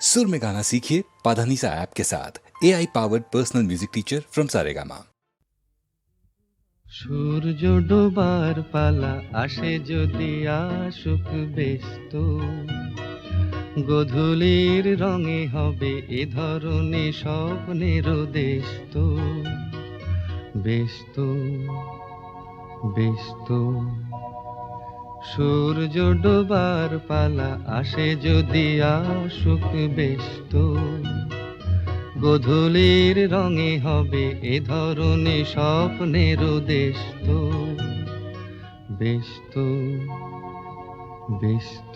सुर में गाना सीखिए पाधानीसा ऐप के साथ A I powered personal music teacher from Saregama সূর্য ডোবার পালা আসে যদি আসুক ব্যস্ত গধূলির রঙে হবে এ ধরনের স্বপ্নের দেশ তো ব্যস্ত ব্যস্ত সূর্য ডোবার পালা আসে যদি আসুক ব্যস্ত গধূলির রঙে হবে এ ধরনের স্বপ্নের দেশ তো ব্যস্ত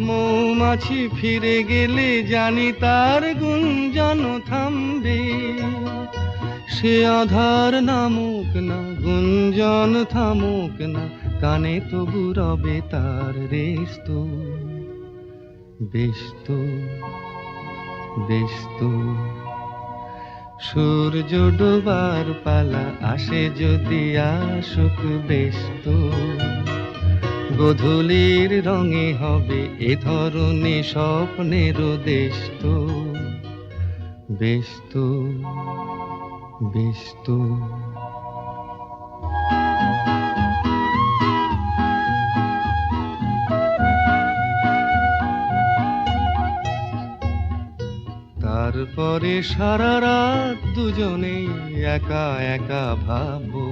মৌমাছি ফিরে গেলে জানি তার গুঞ্জন থামবে। সে আধার নামুক না, গুঞ্জন থামুক না, কানে তবু রবে তার রেস্ত। ব্যস্ত ব্যস্ত। সূর্য ডোবার পালা আসে যদি আসুক ব্যস্ত। গধূলির রঙে হবে এ ধরনের স্বপ্নের দেশ তো। ব্যস্ত ব্যস্ত তারপরে সারা রাত দুজনেই একা একা ভাবো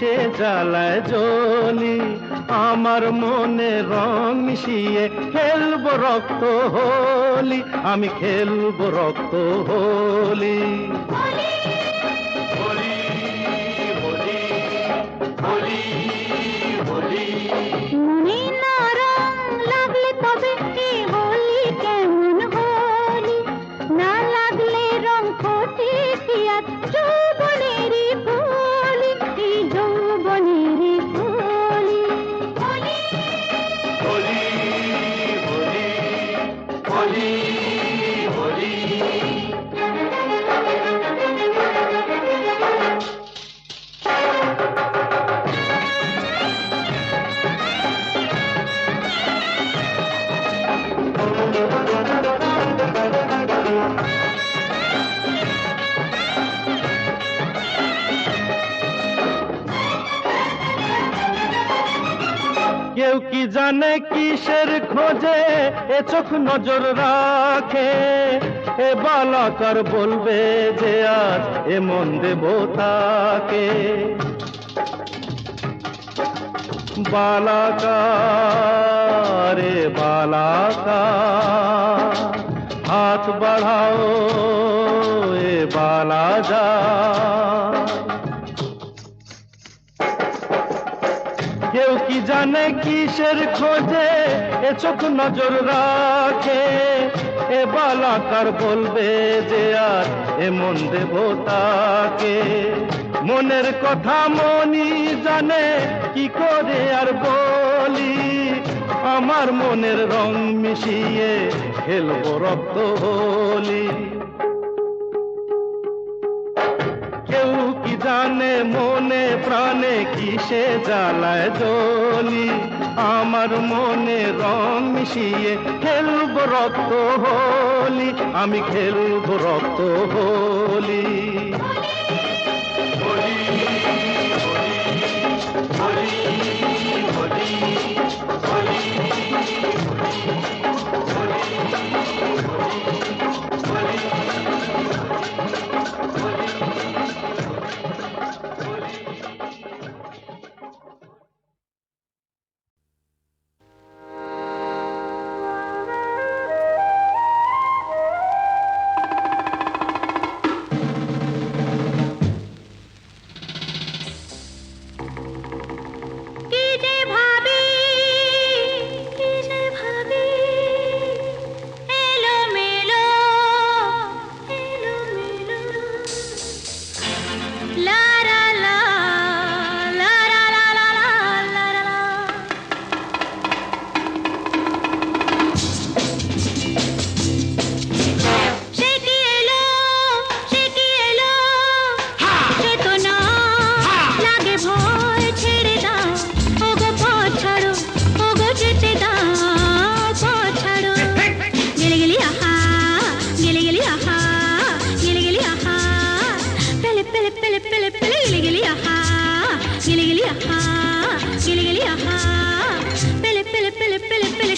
কিসে জ্বালায় জলি আমার মনে রং মিশিয়ে খেলব রক্ত হোলি আমি খেলব রক্ত হোলি। কেউ কি জানে কিসের খোঁজে? এ চোখ নজর রাখে। এ বালাকার বলবে যে আজ এ মন দেব তাকে। বালাকার রে বালাকার, হাত বাড়াও, এ বালা যায় কেউ কি জানে কিসের খোঁজে? এ চোখ নজর রাখে। এ বালাকার বলবে যে আর এ মন দেব তাকে মনের কথা মনি জানে, কি করে আর বলি? আমার মনের রং মিশিয়ে খেলব রক্ত হোলি। জানে, মনে, প্রাণে কিসে জ্বালায় জলি আমার মনে রং মিশিয়ে খেলব রক্ত হোলি। আমি খেলব রক্ত হোলি। ভালো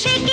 shaking.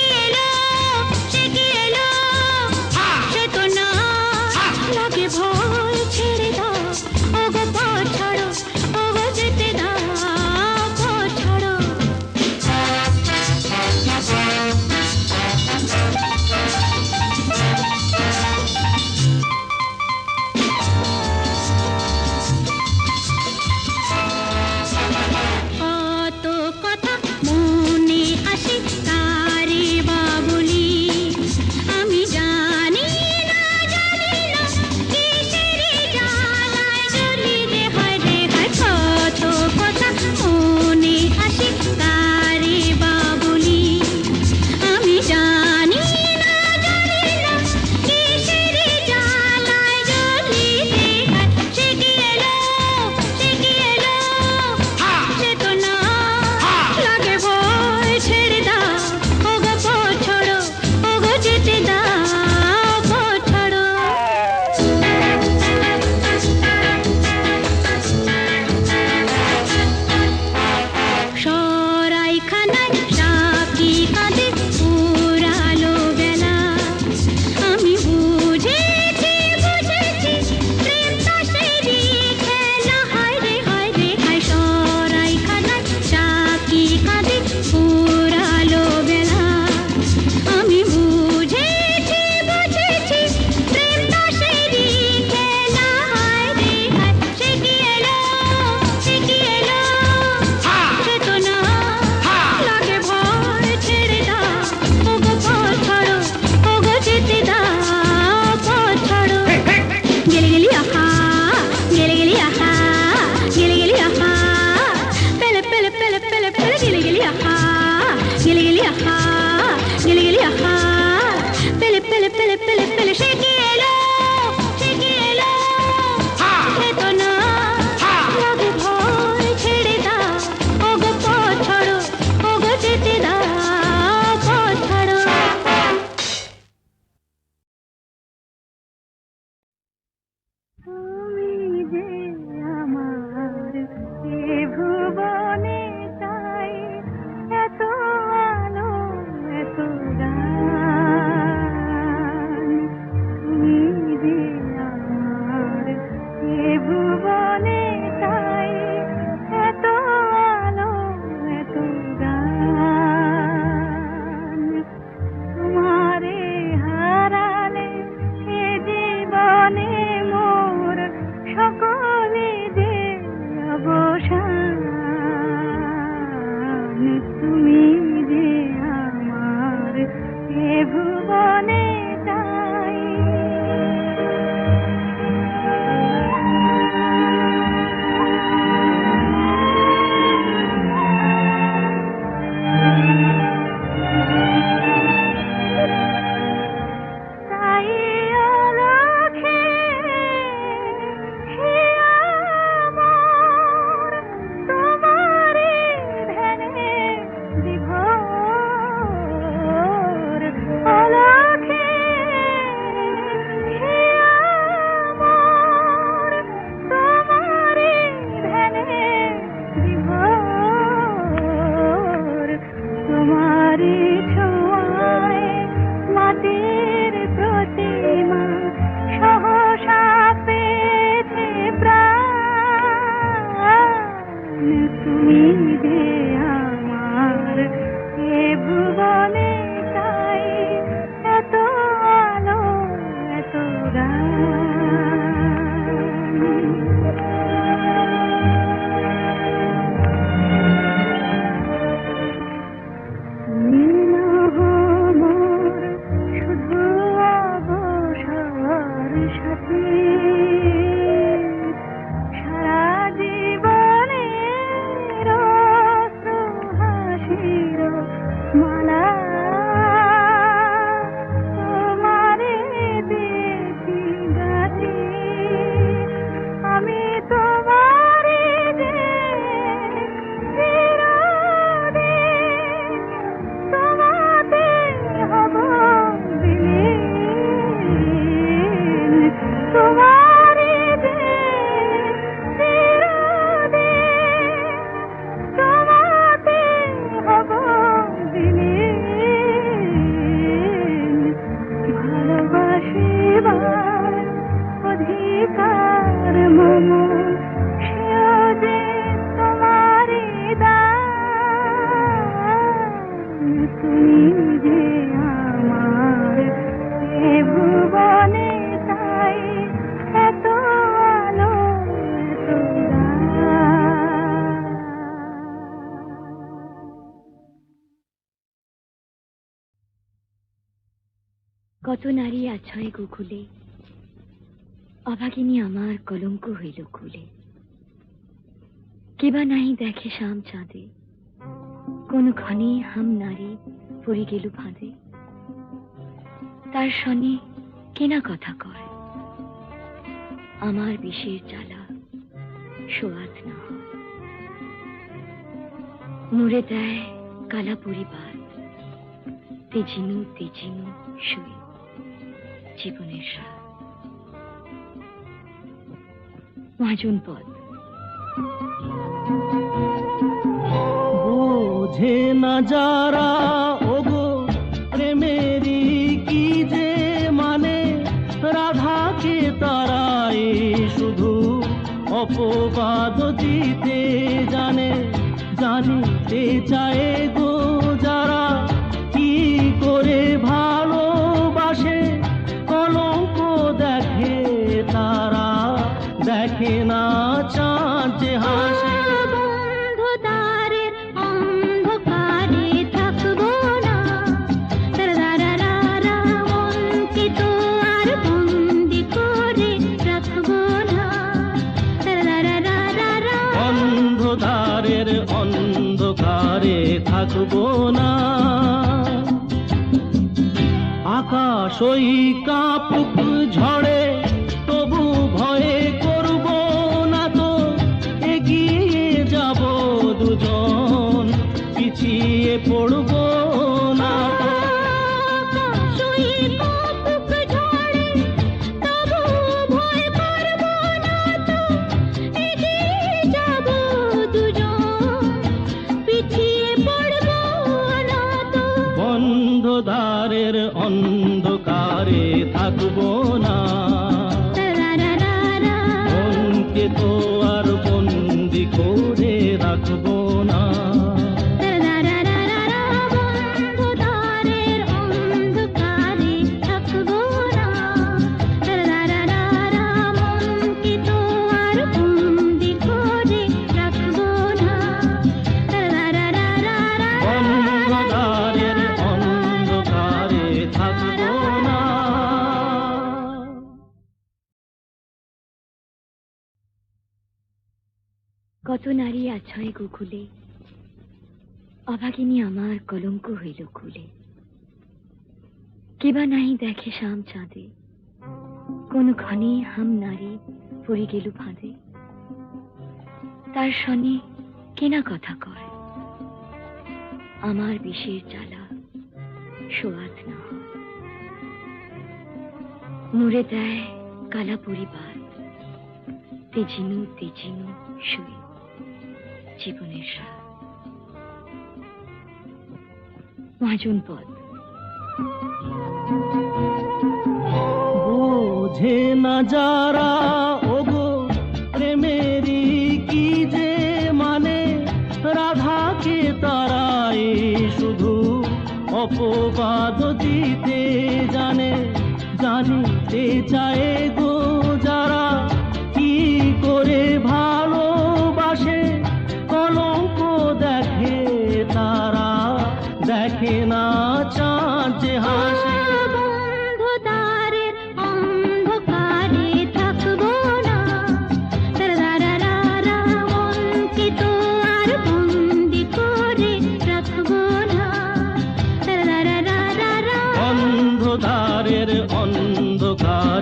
நிலையிலே বিছয়ে গোকুলে অভাগিনী আমার কলঙ্ক হইল কুলে কেবা নাই দেখে শাম চাঁদে, কোন ঘনে হাম নারী পড়ে গেল ফাঁদে। তার সনে কেনা কথা কয়, আমার বিষের জ্বালা সোয়াত না হয়। মুড়ে দেয় কালা পরিবার, তেজিনু তেজিনু শুয়ে। জীবনের স্বাদ মাজুন পদ। বোঝে না যারা প্রেমেরি কি যে মানে? রাধাকে তারাই শুধু অপবাদ দিতে জানে, জানিতে চায় হারাতে থাকব না। আকাশ ওই কাপুক ঝড়ে গোকুলে অভাগিনী আমার কলঙ্ক হইল খুলে। কেবা নাহি দেখে শাম চাঁদে, কোন ক্ষণে হাম নারী পড়ি গেল ফাঁদে। তার সনে কেনা কথা কয়, আমার বিষের জ্বালা সোয়াদ না মুড়ে দেয় কালা পরিবার তেজিনু তেজিনু শুয়ে। জীবনের সার মহাজন পদ। বোঝে না যারা, ওগো, প্রেমেরই কি যে মানে? রাধাকে তারাই শুধু অপবাদ দিতে জানে, জানিতে চায় গো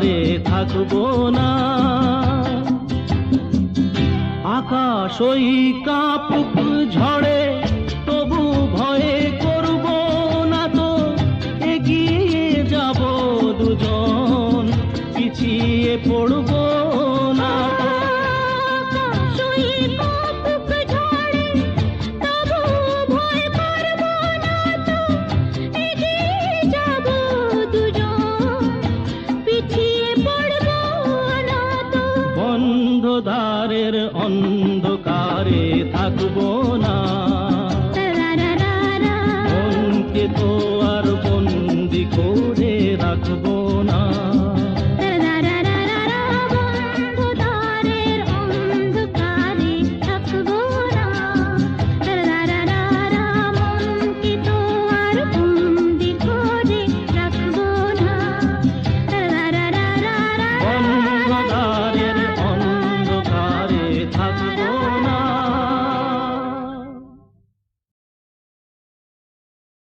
অন্ধকারে থাকব না। আকাশ ওই কাপুক ঝড়ে ধারের অন্ধকারে থাকব না।